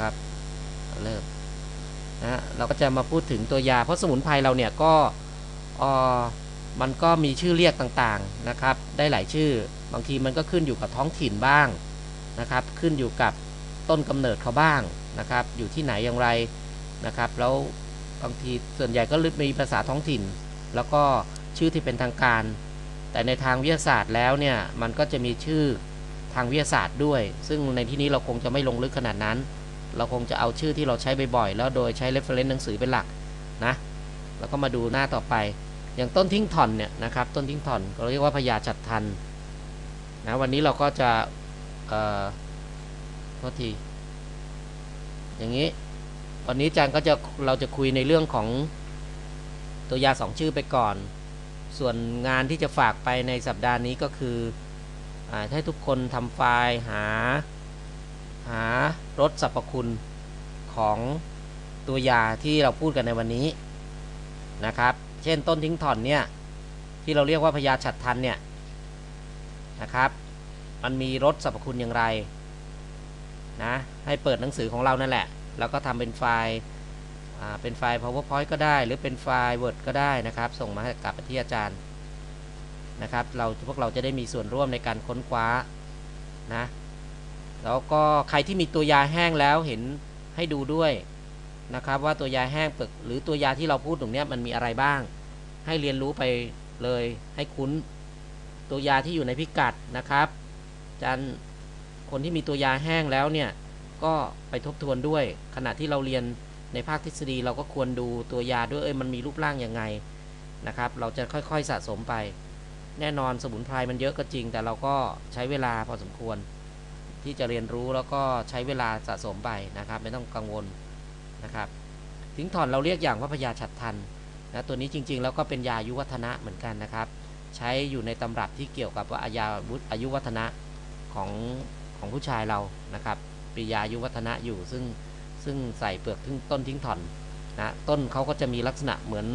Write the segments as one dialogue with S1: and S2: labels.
S1: นะครับเริ่มนะเราก็จะมาพูดถึงตัวยา เพราะสมุนไพรเราเนี่ยก็ออมันก็มีชื่อเรียกต่างๆนะครับ ได้หลายชื่อบางทีมันก็ขึ้นอยู่กับท้องถิ่นบ้างนะครับ ขึ้นอยู่กับต้นกำเนิดเขาบ้างนะครับ อยู่ที่ไหนอย่างไรนะครับ แล้วบางทีส่วนใหญ่ก็มีภาษาท้องถิ่น แล้วก็ชื่อที่เป็นทางการ แต่ในทางวิทยาศาสตร์แล้วเนี่ยมันก็จะมีชื่อทางวิทยาศาสตร์ด้วย ซึ่งในที่นี้เราคงจะไม่ลงลึกขนาดนั้น เราคงจะเอาชื่อที่เราใช้บ่อยๆแล้วโดยใช้ reference หนังสือเป็นหลักนะแล้วก็มาดูหน้าต่อไป อย่างต้นทิ้งถอนเนี่ยนะครับต้นทิ้งถอนเราเรียกว่าพญาฉัดทันนะวันนี้เราก็จะเอ่อทษทีอย่างนี้วันนี้อาจารย์ก็จะเราจะคุยในเรื่องของตัวยาสองชื่อไปก่อน ส่วนงานที่จะฝากไปในสัปดาห์นี้ก็คืออให้ทุกคนทำไฟล์หา หารสสรรพคุณของตัวยาที่เราพูดกันในวันนี้นะครับ เช่นต้นทิ้งถอนเนี่ยที่เราเรียกว่าพญาฉัดทันเนี่ยนะครับ มันมีรสสรรพคุณอย่างไรนะให้เปิดหนังสือของเรานั่นแหละ แล้วก็ทำเป็นไฟล์เป็นไฟล์ powerpoint ก็ได้ หรือเป็นไฟล์ word ก็ได้นะครับ ส่งมาให้กับที่อาจารย์นะครับ เราพวกเราจะได้มีส่วนร่วมในการค้นคว้านะ แล้วก็ใครที่มีตัวยาแห้งแล้วเห็นให้ดูด้วยนะครับ ว่าตัวยาแห้งปึกหรือตัวยาที่เราพูดตรงนี้มันมีอะไรบ้าง ให้เรียนรู้ไปเลยให้คุ้น ตัวยาที่อยู่ในพิกัดนะครับอาจารย์คนที่มีตัวยาแห้งแล้วเนี่ย ก็ไปทบทวนด้วย ขณะที่เราเรียนในภาคทฤษฎีเราก็ควรดูตัวยาด้วยเอ้ยมันมีรูปร่างยังไงนะครับ เราจะค่อยๆสะสมไป แน่นอนสมุนไพรมันเยอะก็จริง แต่เราก็ใช้เวลาพอสมควร ที่จะเรียนรู้แล้วก็ใช้เวลาสะสมไปนะครับ ไม่ต้องกังวลนะครับทิ้งถอนเราเรียกอย่างว่าพยาฉัดทันนะตัวนี้จริงๆ แล้วก็เป็นยาอายุวัฒนะเหมือนกันนะครับ ใช้อยู่ในตำรับที่เกี่ยวกับว่าอาญาอายุวัฒนะของของผู้ชายเรานะครับปียาอายุวัฒนะอยู่ซึ่งซึ่งใส่เปลือกทิ้งต้นทิ้งถอนนะต้นเขาก็จะมีลักษณะเหมือน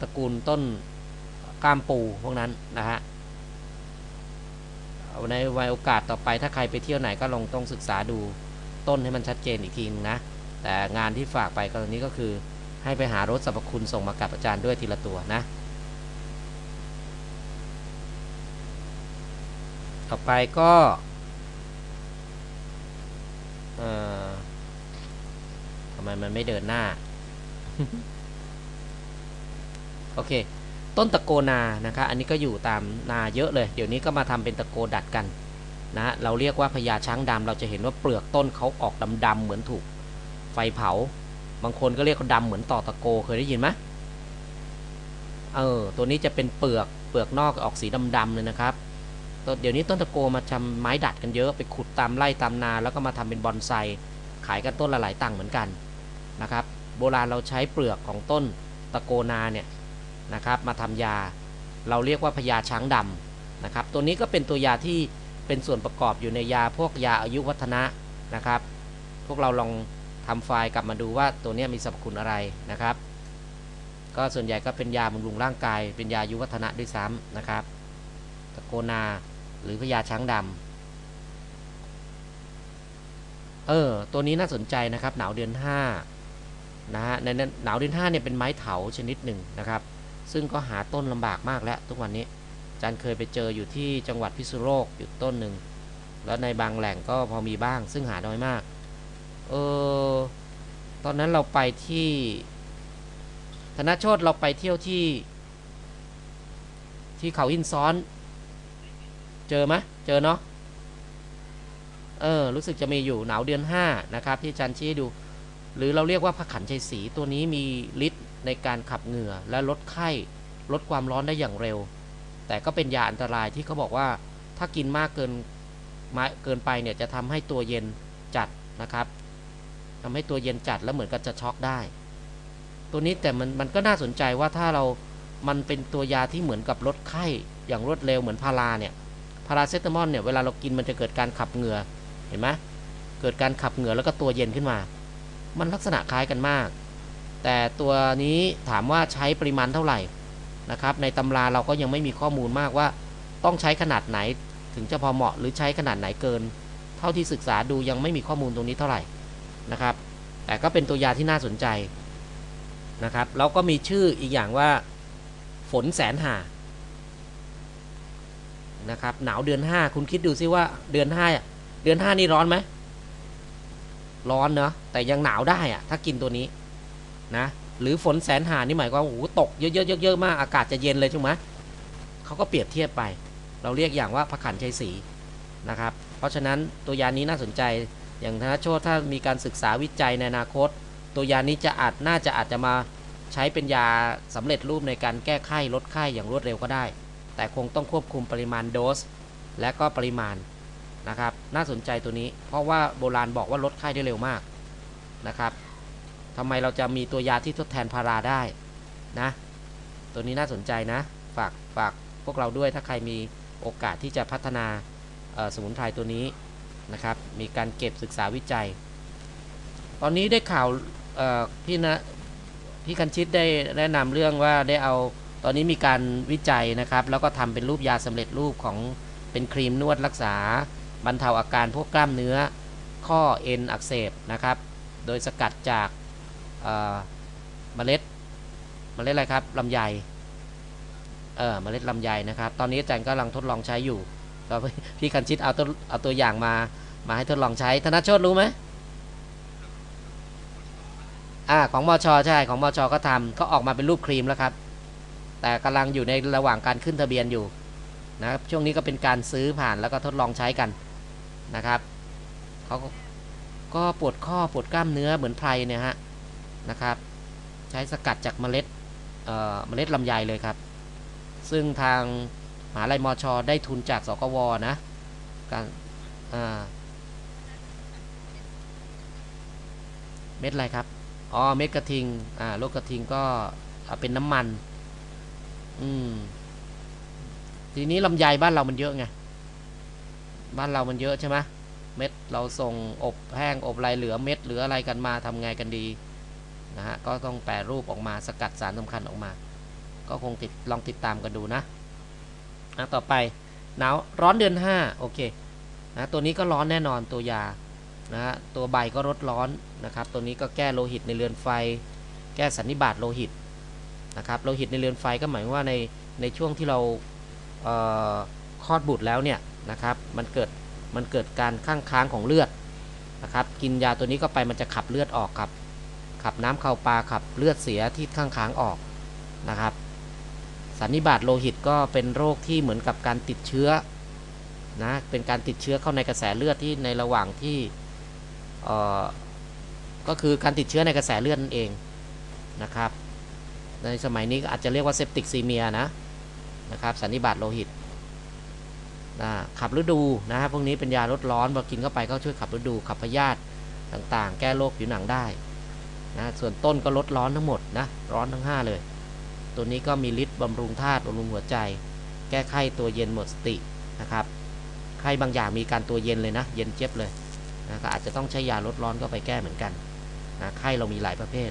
S1: ตระกูลต้นกามปูพวกนั้นนะฮะ ในวัยโอกาสต่อไปถ้าใครไปเที่ยวไหนก็ลองต้องศึกษาดูต้นให้มันชัดเจนอีกทีนึงนะ แต่งานที่ฝากไปกรณีก็คือ ให้ไปหารถสรรพคุณส่งมากับอาจารย์ด้วยทีละตัวนะ ต่อไปก็ทำไมมันไม่เดินหน้า โอเค ต้นตะโกนานะคะอันนี้ก็อยู่ตามนาเยอะเลย เดี๋ยวนี้ก็มาทำเป็นตะโกดัดกันนะเราเรียกว่าพญาช้างดำเราจะเห็นว่าเปลือกต้นเขาออกดำๆเหมือนถูกไฟเผา บางคนก็เรียกเขาดำเหมือนต่อตะโกเคยได้ยินไหมเออตัวนี้จะเป็นเปลือกเปลือกนอกออกสีดำๆเลยนะครับเดี๋ยวนี้ต้นตะโกมาทำไม้ดัดกันเยอะไปขุดตามไร่ตามนา แล้วก็มาทำเป็นบอนไซขายกันต้นละหลายตังค์เหมือนกันนะครับ โบราณเราใช้เปลือกของต้นตะโกนาเนี่ย นะครับมาทำยา เราเรียกว่าพญาช้างดำนะครับ ตัวนี้ก็เป็นตัวยาที่เป็นส่วนประกอบอยู่ในยาพวกยาอายุวัฒนะนะครับ พวกเราลองทำไฟล์กลับมาดูว่าตัวนี้มีสรรพคุณอะไรนะครับ ก็ส่วนใหญ่ก็เป็นยาบำรุงร่างกาย เป็นยาอายุวัฒนะด้วยซ้ำนะครับตะโกนาหรือพญาช้างดำเออ ตัวนี้น่าสนใจนะครับ หนาวเดือน5นะฮะในหนาวเดือน5เนี่ยเป็นไม้เถาชนิดหนึ่งนะครับ ซึ่งก็หาต้นลำบากมากแล้วทุกวันนี้อาจารย์เคยไปเจออยู่ที่จังหวัดพิษณุโลกอยู่ต้นหนึ่งแล้วในบางแหล่งก็พอมีบ้าง ซึ่งหาน้อยมาก เออ ตอนนั้นเราไปที่ ธนโชตเราไปเที่ยวที่ ที่เขาหินซ้อน เจอไหมเจอเนาะ เออ รู้สึกจะมีอยู่หนาวเดือน 5 นะครับ ที่จันชี้ดู หรือเราเรียกว่าผักขันชัยสีตัวนี้มีฤทธิ์ ในการขับเหงื่อและลดไข้ลดความร้อนได้อย่างเร็ว แต่ก็เป็นยาอันตรายที่เขาบอกว่าถ้ากินมากเกินมาเกินไปเนี่ยจะทำให้ตัวเย็นจัดนะครับทำให้ตัวเย็นจัดแล้วเหมือนกับจะช็อกได้ ตัวนี้แต่มันมันก็น่าสนใจว่าถ้าเรา มันเป็นตัวยาที่เหมือนกับลดไข้อย่างรวดเร็วเหมือนพาราเนี่ย พาราเซตามอลเนี่ยเวลาเรากินมันจะเกิดการขับเหงื่อเห็นไหมเกิดการขับเหงื่อแล้วก็ตัวเย็นขึ้นมา มันลักษณะคล้ายกันมาก แต่ตัวนี้ถามว่าใช้ปริมาณเท่าไหร่นะครับในตำราเราก็ยังไม่มีข้อมูลมากว่า ต้องใช้ขนาดไหนถึงจะพอเหมาะหรือใช้ขนาดไหนเกิน เท่าที่ศึกษาดูยังไม่มีข้อมูลตรงนี้เท่าไหร่นะครับ แต่ก็เป็นตัวยาที่น่าสนใจนะครับแล้วก็มีชื่ออีกอย่างว่า ฝนแสนหานะครับหนาวเดือน 5 คุณคิดดูซิว่าเดือน5เดือน 5 นี่ร้อนไหมร้อนเนาะแต่ยังหนาวได้อะถ้ากินตัวนี้ นะหรือฝนแสนหานี่หมายความว่าโอ้โหตกเยอะๆเยอะๆมากอากาศจะเย็นเลยใช่ไหมเขาก็เปรียบเทียบไป เราเรียกอย่างว่าพระขันชัยศรีนะครับ เพราะฉะนั้นตัวยานี้น่าสนใจอย่างธนโชตถ้ามีการศึกษาวิจัยในอนาคต ตัวยานี้จะอาจน่าจะอาจจะมาใช้เป็นยาสำเร็จรูปในการแก้ไข้ลดไข้อย่างรวดเร็วก็ได้ แต่คงต้องควบคุมปริมาณโดส และก็ปริมาณนะครับ น่าสนใจตัวนี้ เพราะว่าโบราณบอกว่าลดไข้ได้เร็วมากนะครับ ทำไมเราจะมีตัวยาที่ทดแทนพาราได้นะ ตัวนี้น่าสนใจนะ ฝากฝากพวกเราด้วยถ้าใครมีโอกาสที่จะพัฒนาสมุนไพรตัวนี้นะครับ มีการเก็บศึกษาวิจัย ตอนนี้ได้ข่าวพี่นะพี่คันชิตได้แนะนำเรื่องว่าได้เอาตอนนี้มีการวิจัยนะครับ แล้วก็ทำเป็นรูปยาสำเร็จรูปของเป็นครีมนวดรักษา บรรเทาอาการพวกกล้ามเนื้อข้อเอ็นอักเสบนะครับ โดยสกัดจาก เอ่อเมล็ดเมล็ดอะไรครับลำไยเออเมล็ดลำไยนะครับ ตอนนี้อาจารย์กำลังทดลองใช้อยู่ก็พี่คันชิตเอาตัวเอาตัวอย่างมามาให้ทดลองใช้ธนชตรู้ไหมอ่าของมอชอใช่ของมอชอก็ทำก็ออกมาเป็นรูปครีมแล้วครับ แต่กำลังอยู่ในระหว่างการขึ้นทะเบียนอยู่นะครับช่วงนี้ก็เป็นการซื้อผ่านแล้วก็ทดลองใช้กันนะครับเขาก็ก็ปวดข้อปวดกล้ามเนื้อเหมือนไพรเนี่ยฮะ นะครับ ใช้สกัดจากเมล็ดเเมล็ดลำไยเลยครับ ซึ่งทางมหาลัยมอชอได้ทุนจากสกวนะการเม็ดอะไรครับอ๋อเม็ดกระทิงอ่าโรคกระทิงก็เเป็นน้ำมัน อืมทีนี้ลำไยบ้านเรามันเยอะไงบ้านเรามันเยอะใช่ไหมเม็ดเราส่งอบแห้งอบอะไรเหลือเม็ดเหลืออะไรกันมาทำไงกันดี นะฮะก็ต้องแปรรูปออกมาสกัดสารสำคัญออกมา ก็คงติดลองติดตามกันดูนะอะต่อไปหนาวร้อนเดือน 5 โอเคนะตัวนี้ก็ร้อนแน่นอนตัวยานะฮะตัวใบก็ลดร้อนนะครับ ตัวนี้ก็แก้โลหิตในเรือนไฟ แก้สันนิบาตโลหิตนะครับโลหิตในเรือนไฟก็หมายว่าในในช่วงที่เราเอ่อคลอดบุตรแล้วเนี่ยนะครับมันเกิดมันเกิดการข้างค้างของเลือดนะครับกินยาตัวนี้ก็ไปมันจะขับเลือดออกครับ ขับน้ำเข้าปลาขับเลือดเสียที่ข้างค้างออกนะครับ สันนิบาตโลหิตก็เป็นโรคที่เหมือนกับการติดเชื้อนะเป็นการติดเชื้อเข้าในกระแสเลือดที่ในระหว่างที่เอ่อก็คือการติดเชื้อในกระแสเลือดนั่นเองนะครับ ในสมัยนี้อาจจะเรียกว่าเซปติกซีเมียนะนะครับสันนิบาตโลหิตนะขับฤดูนะพวกนี้เป็นยาลดร้อนพอกินเข้าไปก็ช่วยขับฤดูขับพยาธิต่างๆ แก้โรคผิวหนังได้ นะส่วนต้นก็ลดร้อนทั้งหมดนะร้อนทั้ง 5 เลย ตัวนี้ก็มีฤทธิ์บำรุงธาตุบำรุงหัวใจ แก้ไข้ตัวเย็นหมดสตินะครับไข้บางอย่างมีการตัวเย็นเลยนะ เย็นเจี๊ยบเลยนะก็อาจจะต้องใช้ยาลดร้อนก็ไปแก้เหมือนกันนะไข้เรามีหลายประเภท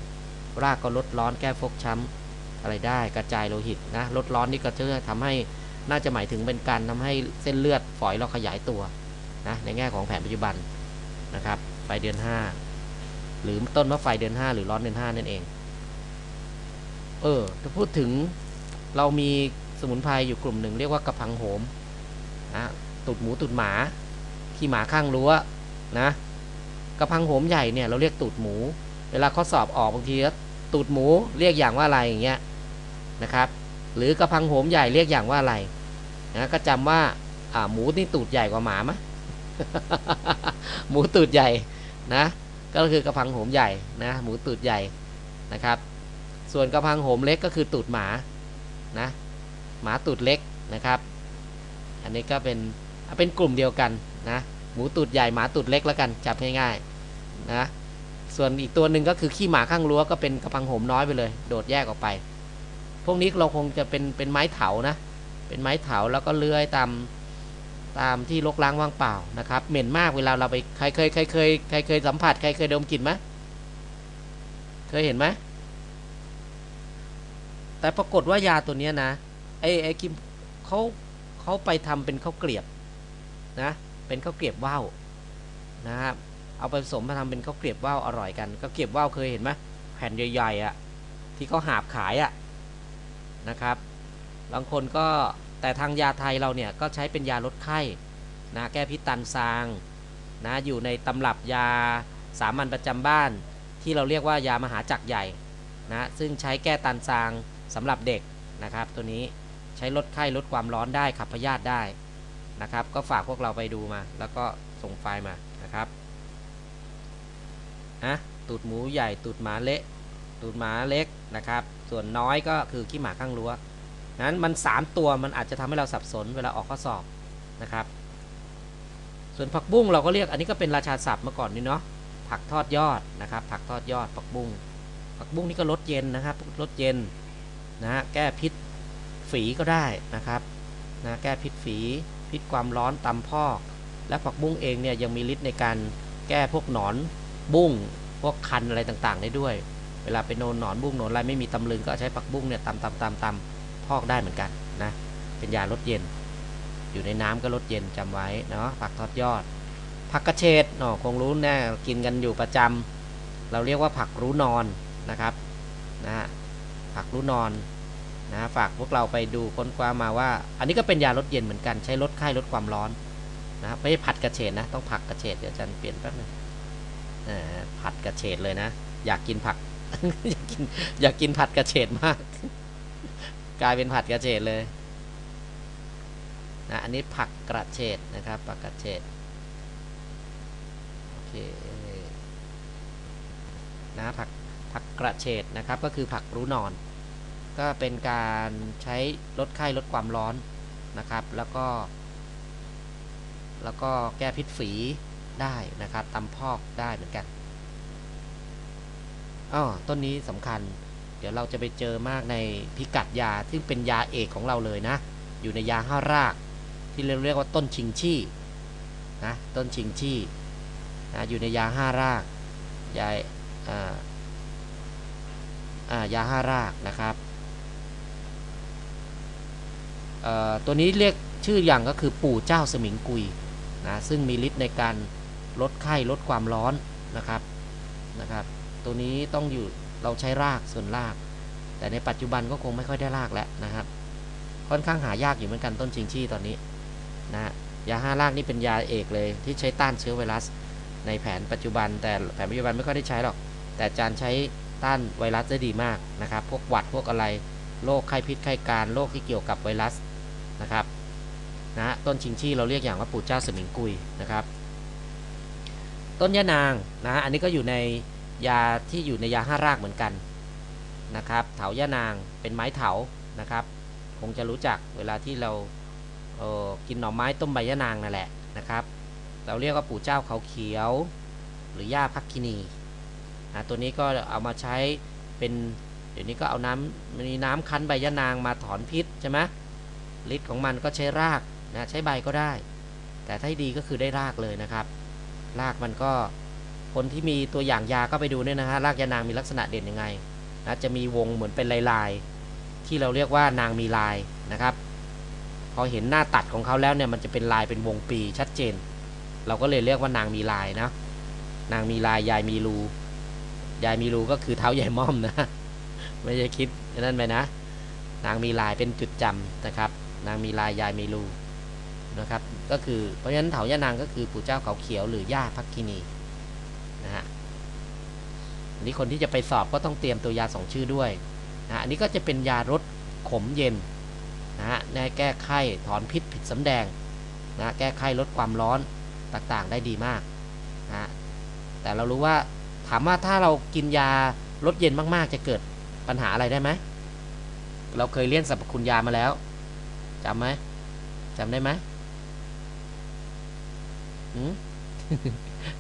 S1: รากก็ลดร้อนแก้ฟกช้ำอะไรได้กระจายโลหิตนะลดร้อนนี่ก็จะทำให้น่าจะหมายถึงเป็นการทำให้เส้นเลือดฝอยเราขยายตัวนะในแง่ของแผนปัจจุบันนะครับไฟเดือน 5 หรือต้นมะไฟเดือน5หรือร้อนเดือน5นั่นเอง เออถ้าพูดถึงเรามีสมุนไพรอยู่กลุ่มหนึ่งเรียกว่ากระพังโหมนะตุดหมูตุดหมา ขี้หมาข้างรั้วนะกระพังโหมใหญ่เนี่ยเราเรียกตูดหมู เวลาข้อสอบออกบางทีก็ตูดหมูเรียกอย่างว่าอะไรอย่างเงี้ยนะครับ หรือกระพังโหมใหญ่เรียกอย่างว่าอะไรนะก็จำว่าอ่าหมูนี่ตูดใหญ่กว่าหมาไหมหมูตูดใหญ่นะ ก็คือกระพังโหมใหญ่นะหมูตูดใหญ่นะครับ ส่วนกระพังโหมเล็กก็คือตูดหมานะหมาตูดเล็กนะครับ อันนี้ก็เป็นเป็นกลุ่มเดียวกันนะหมูตูดใหญ่หมาตูดเล็กแล้วกันจับง่ายๆนะส่วนอีกตัวหนึ่งก็คือขี้หมาข้างรั้วก็เป็นกระพังโหมน้อยไปเลย โดดแยกออกไป พวกนี้เราคงจะเป็นเป็นไม้เถานะเป็นไม้เถาแล้วก็เลื้อยตาม ตามที่รกร้างว่างเปล่านะครับ เหม็นมากเวลาเราไปใครเคยใครเคยใครเคยสัมผัสใครเคยดมกลิ่นไหมเคยเห็นไหมแต่ปรากฏว่ายาตัวเนี้ยนะไอ้ไอ้กิมเขาเขาไปทำเป็นข้าวเกลียบนะ เป็นข้าวเกลียบว่าวนะครับเอาไปผสมมาทำเป็นข้าวเกรียบว่าวอร่อยกันข้าวเกรียบว่าวเคยเห็นไหมแผ่นใหญ่ๆอะ่ะที่เขาหาบขายอะ่ะนะครับบางคนก็ แต่ทางยาไทยเราเนี่ยก็ใช้เป็นยาลดไข้นะแก้พิษตันซางนะอยู่ในตำรับยาสามัญประจำบ้าน ที่เราเรียกว่ายามหาจักรใหญ่นะซึ่งใช้แก้ตันซางสำหรับเด็กนะครับ ตัวนี้ใช้ลดไข้ลดความร้อนได้ขับพยาธิได้นะครับ ก็ฝากพวกเราไปดูมา แล้วก็ส่งไฟล์มานะครับนะตูดหมูใหญ่ตูดหมาเละตูดหมาเล็กนะครับ ส่วนน้อยก็คือขี้หมาข้างรั้ว นั้นมัน 3 ตัวมันอาจจะทำให้เราสับสนเวลาออกข้อสอบนะครับ ส่วนผักบุ้งเราก็เรียกอันนี้ก็เป็นราชาศัพท์เมื่อก่อนนี่เนาะผักทอดยอดนะครับ ผักทอดยอดผักบุ้งผักบุ้งนี่ก็ลดเย็นนะครับลดเย็นนะฮะแก้พิษฝีก็ได้นะครับนะแก้พิษฝีพิษความร้อนตำพอก และผักบุ้งเองเนี่ยยังมีฤทธิ์ในการแก้พวกหนอนบุ้งพวกคันอะไรต่างๆ ได้ด้วย เวลาไปโนนหนอนบุ้งหนอนอะไรไม่มีตำลึงก็ใช้ผักบุ้งเนี่ยตำตำตำตำ พอกได้เหมือนกันนะ เป็นยาลดเย็น อยู่ในน้ำก็ลดเย็นจำไว้เนาะผักทอดยอด ผักกระเฉดเนาะคงรู้แน่กินกันอยู่ประจำเราเรียกว่าผักรู้นอนนะครับนะฮะผักรู้นอนนะฝากพวกเราไปดูค้นคว้ามาว่า อันนี้ก็เป็นยาลดเย็นเหมือนกันใช้ลดไข้ลดความร้อนนะไม่ใช่ผัดกระเฉดนะต้องผักกระเฉดเดี๋ยวจารย์เปลี่ยนแป๊บนึงอ่าผัดกระเฉดเลยนะ อยากกินผัก อยากกินอยากกินผัดกระเฉดมาก กลายเป็นผัดกระเฉดเลยนะอันนี้ผักกระเฉดนะครับผักกระเฉดโอเคนะผักผักกระเฉดนะครับ ก็คือผักรู้นอน ก็เป็นการใช้ลดไข้ลดความร้อนนะครับ แล้วก็ แล้วก็แก้พิษฝีได้นะครับตำพอกได้เหมือนกันอ๋อต้นนี้สำคัญ ดี๋ยวเราจะไปเจอมากในพิกัดยาซึ่งเป็นยาเอกของเราเลยนะ อยู่ในยาห้าราก ที่เราเรียกว่าต้นชิงชี่นะต้นชิงชี่นะอยู่ในยาห้ารากยาอ่าอ่ายาห้ารากนะครับตัวนี้เรียกชื่ออย่างก็คือปู่เจ้าสมิงกุยนะซึ่งมีฤทธิ์ในการลดไข้ลดความร้อนนะครับนะครับ ตัวนี้ต้องอยู่ เราใช้รากส่วนราก แต่ในปัจจุบันก็คงไม่ค่อยได้รากแล้วนะครับ ค่อนข้างหายากอยู่เหมือนกันต้นชิงชี่ตอนนี้นะยาห้ารากนี่เป็นยาเอกเลย ที่ใช้ต้านเชื้อไวรัส ในแผนปัจจุบัน แต่แผนปัจจุบันไม่ค่อยได้ใช้หรอก แต่จารย์ใช้ต้านไวรัสได้ดีมากนะครับ พวกหวัดพวกอะไรโรคไข้พิษไข้การโรคที่เกี่ยวกับไวรัสนะครับนะต้นชิงชี่เราเรียกอย่างว่าปู่เจ้าสมิงกุยนะครับ ต้นยะนางนะอันนี้ก็อยู่ใน ยาที่อยู่ในยาห้ารากเหมือนกันนะครับเถายะนางเป็นไม้เถานะครับคงจะรู้จักเวลาที่เราเออกินหน่อไม้ต้มใบยะนางนั่นแหละนะครับ เราเรียกว่าปู่เจ้าเขาเขียว หรือย่าพักคินีนะตัวนี้ก็เอามาใช้เป็นเดี๋ยวนี้ก็เอาน้ำมีน้ำคั้นใบยะนางมาถอนพิษใช่ไหมฤทธิ์ของมันก็ใช้รากนะใช้ใบก็ได้ แต่ถ้าดีก็คือได้รากเลยนะครับ รากมันก็ คนที่มีตัวอย่างยาก็ไปดูเนี่ยนะฮะรากยานางมีลักษณะเด่นยังไงนะจะมีวงเหมือนเป็นลายๆ ที่เราเรียกว่านางมีลายนะครับพอเห็นหน้าตัดของเขาแล้วเนี่ยมันจะเป็นลายเป็นวงปีชัดเจน เราก็เลยเรียกว่านางมีลายนะนางมีลายยายมีรูยายมีรูก็คือเท้าใหญ่ม่อมนะไม่ใช่คิดนั่นไปนะ นางมีลายเป็นจุดจำนะครับ นางมีลายยายมีรูนะครับ ก็คือเพราะฉะนั้นเถายานางก็คือปู่เจ้าเขาเขียวหรือย่าพักคินี นี้คนที่จะไปสอบก็ต้องเตรียมตัวยาสองชื่อด้วยนะอันนี้ก็จะเป็นยารสขมเย็นนะฮะในแก้ไข้ถอนพิษผิดสำแดงนะแก้ไข้ลดความร้อนต่างๆ ได้ดีมากนะแต่เรารู้ว่าถามว่าถ้าเรากินยาลดเย็นมากๆ จะเกิดปัญหาอะไรได้ไหมเราเคยเรียนสรรพคุณยามาแล้วจำไหมจำได้ไหมอืม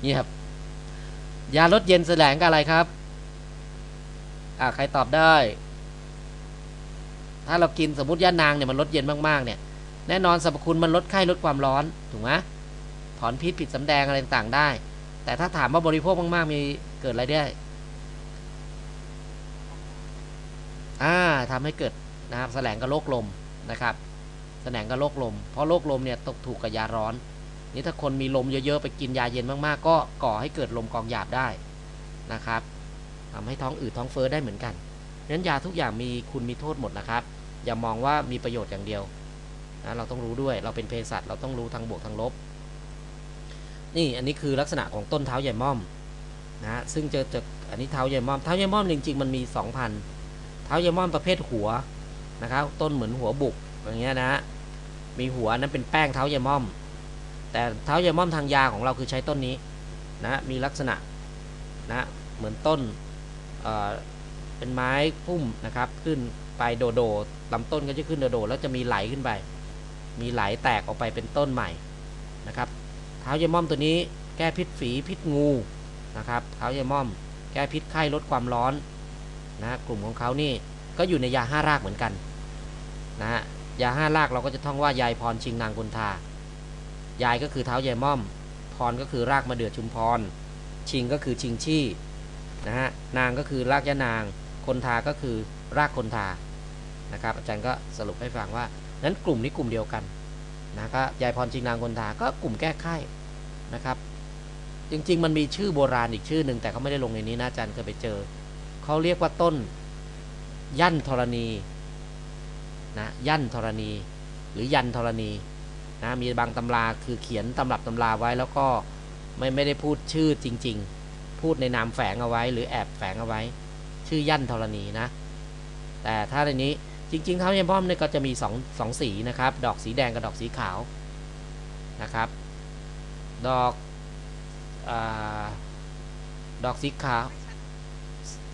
S1: เงียบ ยาลดเย็นแสลงกับอะไรครับ อ่าใครตอบได้ ถ้าเรากินสมมติย่านางเนี่ยมันลดเย็นมากๆเนี่ย แน่นอนสรรพคุณมันลดไข้ลดความร้อน ถูกไหมถอนพิษผิดสำแดงอะไรต่างๆได้ แต่ถ้าถามว่าบริโภคมากๆมีเกิดอะไรได้ อ่าทำให้เกิดนะครับแสลงกับโรคลมนะครับแสลงกับโรคลม เพราะโรคลมเนี่ยตกถูกกับยาร้อน นี่ถ้าคนมีลมเยอะๆไปกินยาเย็นมากๆ ก็ก่อให้เกิดลมกองหยาบได้นะครับทำให้ท้องอืดท้องเฟ้อได้เหมือนกันนั้นยาทุกอย่างมีคุณมีโทษหมดนะครับ อย่ามองว่ามีประโยชน์อย่างเดียวนะเราต้องรู้ด้วยเราเป็นเภสัชเราต้องรู้ทั้งบวกทั้งลบ นี่อันนี้คือลักษณะของต้นเท้าใหญ่ม่อมนะซึ่งเจอจากอันนี้เท้าใหญ่ม่อมเท้าใหญ่ม่อมจริงๆมันมี2พันเท้าใหญ่ม่อมประเภทหัวนะครับ ต้นเหมือนหัวบุกอย่างเงี้ยนะฮะมีหัวนั้นเป็นแป้งเท้าใหญ่ม่อม แต่เท้าใหญ่ม่อมทางยาของเราคือใช้ต้นนี้นะมีลักษณะนะเหมือนต้นเเป็นไม้พุ่มนะครับขึ้นไปโดโดลำต้นก็จะขึ้นโดโดแล้วจะมีไหลขึ้นไป มีไหลแตกออกไปเป็นต้นใหม่นะครับเท้าเยม่อมตัวนี้แก้พิษฝีพิษงูนะครับเท้าเยม่อม แก้พิษไข้ลดความร้อนนะกลุ่มของเขานี่ก็อยู่ในยาห้ารากเหมือนกันนะฮะยาห้ารากเราก็จะท่องว่ายายพรชิงนางกุนทา ยายก็คือเท้าเยม่อม พรก็คือรากมะเดือชุมพร ชิงก็คือชิงชี่นะฮะนางก็คือรากยะนาง คนทาก็คือรากคนทานะครับอาจารย์ก็สรุปให้ฟังว่านั้นกลุ่มนี้กลุ่มเดียวกันนะก็ยายพรจิงนางคนทาก็กลุ่มแก้ไขนะครับ จริงๆ มันมีชื่อโบราณอีกชื่อหนึ่งแต่เขาไม่ได้ลงในนี้นะอาจารย์เคยไปเจอเขาเรียกว่าต้น ยันธรณีนะยันธรณี หรือยันธรณี นะมีบางตำราคือเขียนตำรับตำราไว้แล้วก็ไม่ไม่ได้พูดชื่อจริง ๆ พูดในนามแฝงเอาไว้ หรือแอบแฝงเอาไว้ ชื่อยันธรณีนะ แต่ถ้าในนี้จริงๆเท้าเยมป้อมเนี่ยก็จะมีสองสองสีนะครับ ดอกสีแดงกับดอกสีขาวนะครับ ดอกอดอกสีขาว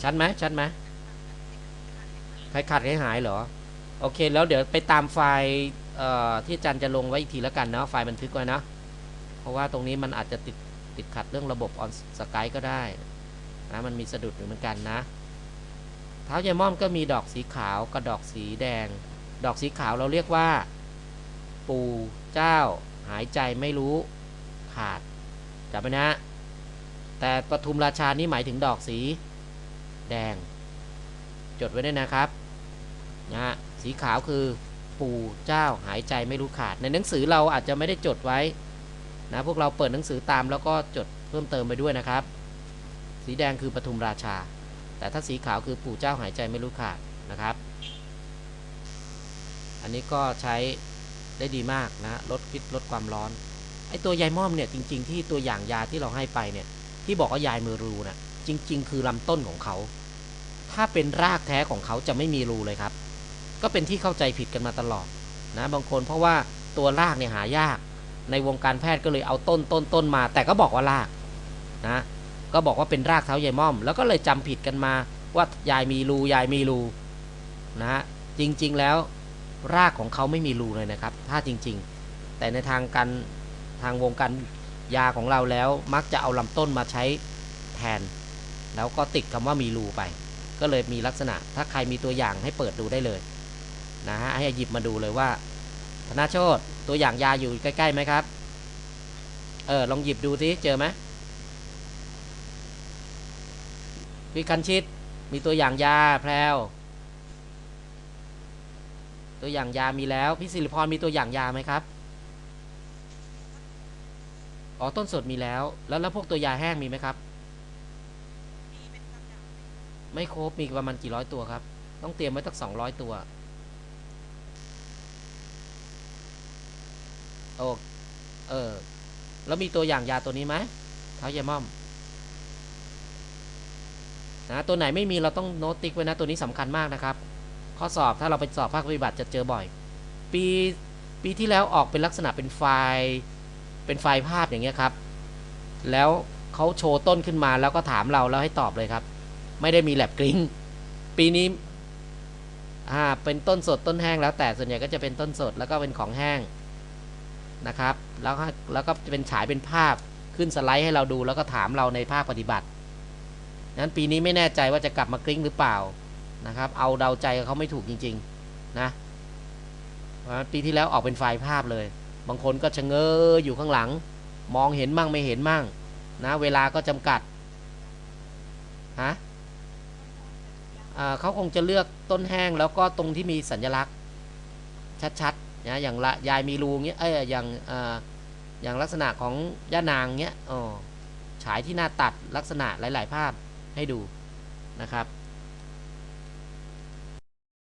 S1: ชัดไหมชัดไหมใครขาดใครหายเหรอ โอเค แล้วเดี๋ยวไปตามไฟล์ ที่จารย์จะลงไว้อีกทีแล้วกันเนาะไฟล์บันทึกไว้นะเพราะว่าตรงนี้มันอาจจะติดติดขัดเรื่องระบบออนสกายก็ได้นะมันมีสะดุดอยู่เหมือนกันนะ เท้าเยม่อมก็มีดอกสีขาวกับดอกสีแดง ดอกสีขาวเราเรียกว่า ปู่เจ้าหายใจไม่รู้ขาดจำไว้นะ แต่ปทุมราชานี่หมายถึงดอกสีแดง จดไว้ด้วยนะครับนะสีขาวคือ ปู่เจ้าหายใจไม่รู้ขาด ในหนังสือเราอาจจะไม่ได้จดไว้นะพวกเราเปิดหนังสือตามแล้วก็จดเพิ่มเติมไปด้วยนะครับ สีแดงคือปทุมราชา แต่ถ้าสีขาวคือปู่เจ้าหายใจไม่รู้ขาดนะครับ อันนี้ก็ใช้ได้ดีมากนะลดพิษลดความร้อนไอตัวยายม่อมเนี่ยจริง ๆ ที่ตัวอย่างยาที่เราให้ไปเนี่ยที่บอกว่ายายมือรูนะจริง ๆ คือลำต้นของเขา ถ้าเป็นรากแท้ของเขาจะไม่มีรูเลยครับ ก็เป็นที่เข้าใจผิดกันมาตลอดนะบางคนเพราะว่าตัวรากเนี่ยหายาก ในวงการแพทย์ก็เลยเอาต้นต้นต้นมา แต่ก็บอกว่ารากนะก็บอกว่าเป็นรากเท้ายายม่อม แล้วก็เลยจำผิดกันมาว่ายายมีรูยายมีรูนะฮะจริงๆแล้วรากของเขาไม่มีรูเลยนะครับ ถ้าจริงๆ แต่ในทางการทางวงการยาของเราแล้วมักจะเอาลำต้นมาใช้แทน แล้วก็ติดคำว่ามีรูไป ก็เลยมีลักษณะถ้าใครมีตัวอย่างให้เปิดดูได้เลย นะฮะให้หยิบมาดูเลยว่าธนาโชตตัวอย่างยาอยู่ใกล้ๆไหมครับ เออลองหยิบดูสิเจอไหมพี่คันชิตมีตัวอย่างยาแพรวตัวอย่างยามีแล้วพี่สิริพรมีตัวอย่างยาไหมครับอ๋อต้นสดมีแล้ว แล้วแล้วพวกตัวยาแห้งมีไหมครับ ไม่ครบมีประมาณกี่ร้อยตัวครับ ต้องเตรียมไว้ตั้งสองร้อยตัว โอเออ แล้วมีตัวอย่างยาตัวนี้ไหมเท้ายาม่อมนะตัวไหนไม่มีเราต้องโน้ตติ๊กไว้นะตัวนี้สำคัญมากนะครับ ข้อสอบถ้าเราไปสอบภาคปฏิบัติจะเจอบ่อย ปีปีที่แล้วออกเป็นลักษณะเป็นไฟล์เป็นไฟล์ภาพอย่างเงี้ยครับ แล้วเขาโชว์ต้นขึ้นมาแล้วก็ถามเราแล้วให้ตอบเลยครับ ไม่ได้มีแลบกริ้งปีนี้อ่าเป็นต้นสดต้นแห้งแล้วแต่ส่วนใหญ่ก็จะเป็นต้นสดแล้วก็เป็นของแห้ง นะครับ แล้วก็แล้วก็จะเป็นฉายเป็นภาพขึ้นสไลด์ให้เราดูแล้วก็ถามเราในภาคปฏิบัตินั้นปีนี้ไม่แน่ใจว่าจะกลับมากริ้งหรือเปล่านะครับ เอาเดาใจเขาไม่ถูกจริงๆนะปีที่แล้วออกเป็นไฟล์ภาพเลย บางคนก็ชะเง้ออยู่ข้างหลัง มองเห็นมั่งไม่เห็นมั่งนะเวลาก็จำกัดฮะเขาคงจะเลือกต้นแห้งแล้วก็ตรงที่มีสัญลักษณ์ชัดๆ นะอย่างละยายมีรูเงี้ยเอ้ยอย่างอย่างลักษณะของย่านางเนี้ยอ๋อฉายที่หน้าตัดลักษณะหลาย ๆ ภาพให้ดูนะครับ